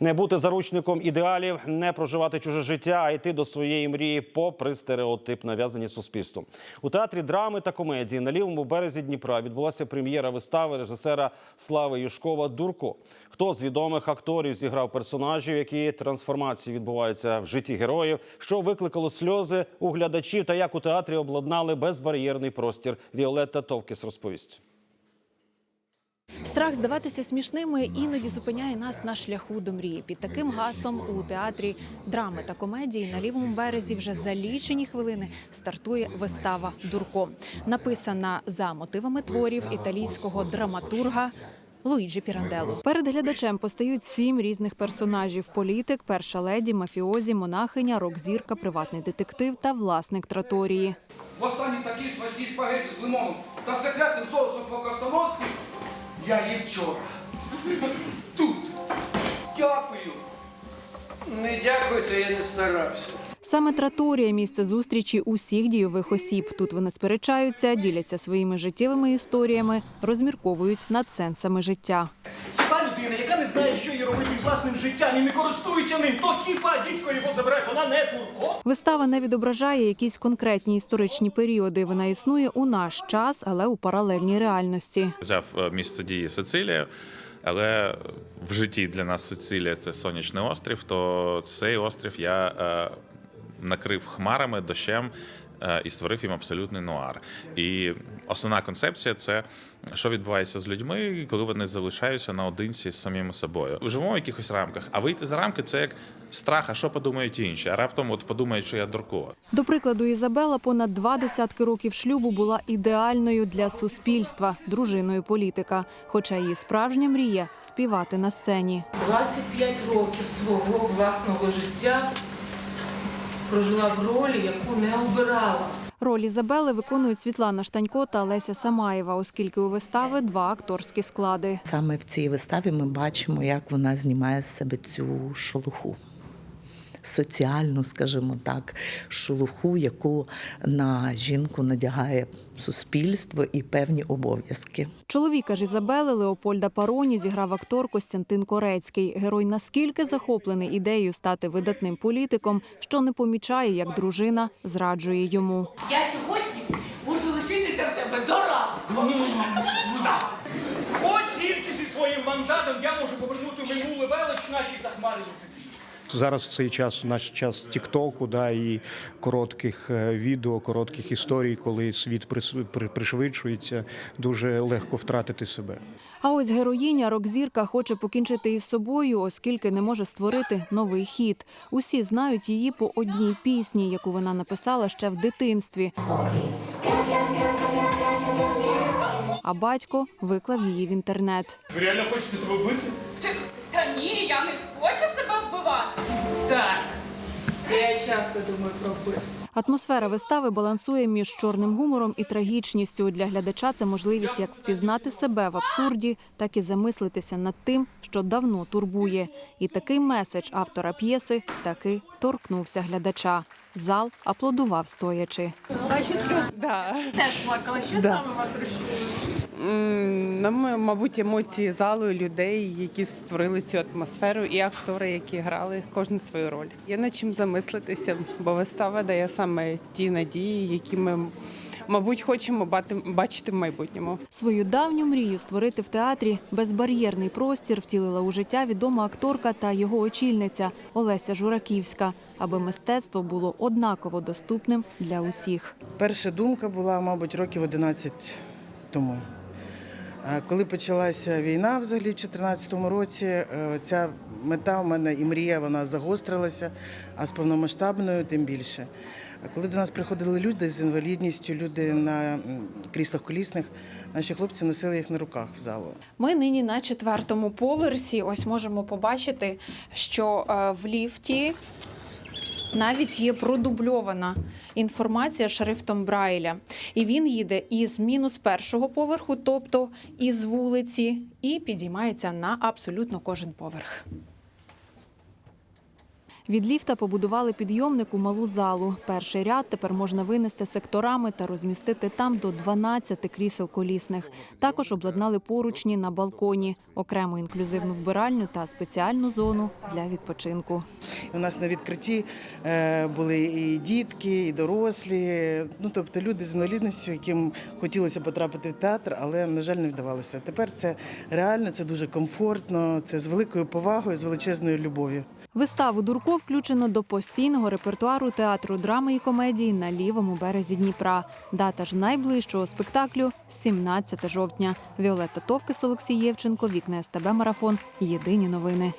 Не бути заручником ідеалів, не проживати чуже життя, а йти до своєї мрії попри стереотип, нав'язані суспільством. У театрі драми та комедії на лівому березі Дніпра відбулася прем'єра вистави режисера Слави Юшкова Дурко. Хто з відомих акторів зіграв персонажів, які трансформації відбуваються в житті героїв, що викликало сльози у глядачів, та як у театрі обладнали безбар'єрний простір. Віолетта Товкіс розповість. Страх здаватися смішними іноді зупиняє нас на шляху до мрії. Під таким гаслом у театрі драми та комедії на лівому березі вже за лічені хвилини стартує вистава Дурко, написана за мотивами творів італійського драматурга. Луїджі Пірандело перед глядачем постають сім різних персонажів: політик, перша леді, мафіозі, монахиня, рок-зірка, приватний детектив та власник траторії. В останній такі смачні спагеті з лимоном та секретним соусом по-кастановськи я її вчора. Тут. Дякую. Не дякуйте, я не старався. Саме траторія місце зустрічі усіх дійових осіб. Тут вони сперечаються, діляться своїми життєвими історіями, розмірковують над сенсами життя. Людина, яка не знає, що їй робити з власним життям і не користується ним, то хіба дідько його забере, вона не турко? Вистава не відображає якісь конкретні історичні періоди. Вона існує у наш час, але у паралельній реальності. взяв е, місце дії Сицилія, але в житті для нас Сицилія це сонячний острів. То цей острів я е, накрив хмарами, дощем. Е, І створив їм абсолютний нуар. І основна концепція це що відбувається з людьми, коли вони залишаються наодинці з самими собою. Живемо в якихось рамках, а вийти за рамки це як страх, а що подумають інші. А раптом от подумають, що я дурко. До прикладу, Ізабела понад два десятки років шлюбу була ідеальною для суспільства, дружиною політика. Хоча її справжня мрія співати на сцені. 25 років свого власного життя прожила в ролі, яку не обирала. Роль Ізабели виконують Світлана Штанько та Леся Самаєва, оскільки у вистави два акторські склади. Саме в цій виставі ми бачимо, як вона знімає з себе цю шолуху. Соціальну, скажімо так, шолуху, яку на жінку надягає суспільство і певні обов'язки. Чоловіка ж Ізабели Леопольда Пароні зіграв актор Костянтин Корецький. Герой наскільки захоплений ідеєю стати видатним політиком, що не помічає, як дружина зраджує йому. Я сьогодні можу лишитися в тебе до ранку. От тільки зі своїм мандатом я можу повернути минуле велич нашій захмареній. Зараз в цей час наш час Тіктоку, да і коротких е, відео, коротких історій, коли світ пришвидшується, дуже легко втратити себе. А ось героїня рок-зірка хоче покінчити із собою, оскільки не може створити новий хіт. Усі знають її по одній пісні, яку вона написала ще в дитинстві. А батько виклав її в інтернет. Ви реально хочете себе вбити? Та ні, я не хочу Так. Я часто думаю про вбивство. Атмосфера вистави балансує між чорним гумором і трагічністю. Для глядача це можливість як впізнати себе в абсурді, так і замислитися над тим, що давно турбує. І такий меседж автора п'єси таки торкнувся глядача. Зал аплодував стоячи. Теж плакала. Що саме вас Ну, мабуть, емоції залу і людей, які створили цю атмосферу, і актори, які грали кожну свою роль. Є над чим замислитися, бо вистава дає саме ті надії, які ми, мабуть, хочемо бати- бачити в майбутньому. Свою давню мрію створити в театрі безбар'єрний простір втілила у життя відома акторка та його очільниця Олеся Жураківська, аби мистецтво було однаково доступним для усіх. Перша думка була, мабуть, років 11 тому. Е, Коли почалася війна, взагалі, в 2014 році, е, ця мета в мене і мрія вона загострилася, а з повномасштабною тим більше. Коли до нас приходили люди з інвалідністю, люди на кріслах колісних, наші хлопці носили їх на руках в залу. Ми нині на четвертому поверсі. Ось можемо побачити, що е, в ліфті навіть є продубльована інформація шрифтом Брайля. І він їде із мінус першого поверху, тобто із вулиці, і підіймається на абсолютно кожен поверх. Від ліфта побудували підйомник у малу залу. Перший ряд тепер можна винести секторами та розмістити там до 12 крісел колісних. Також обладнали поручні на балконі, окрему інклюзивну вбиральню та спеціальну зону для відпочинку. У нас на відкритті е, були і дітки, і дорослі, ну тобто люди з інвалідністю, яким хотілося потрапити в театр, але на жаль не вдавалося. Тепер це реально, це дуже комфортно, це з великою повагою, з величезною любов'ю. Виставу Дурко включено до постійного репертуару театру драми і комедії на лівому березі Дніпра. Дата ж найближчого спектаклю 17 жовтня. Віолетта Товкис, Олексій Євченко, Вікне СТБ Марафон. Єдині новини.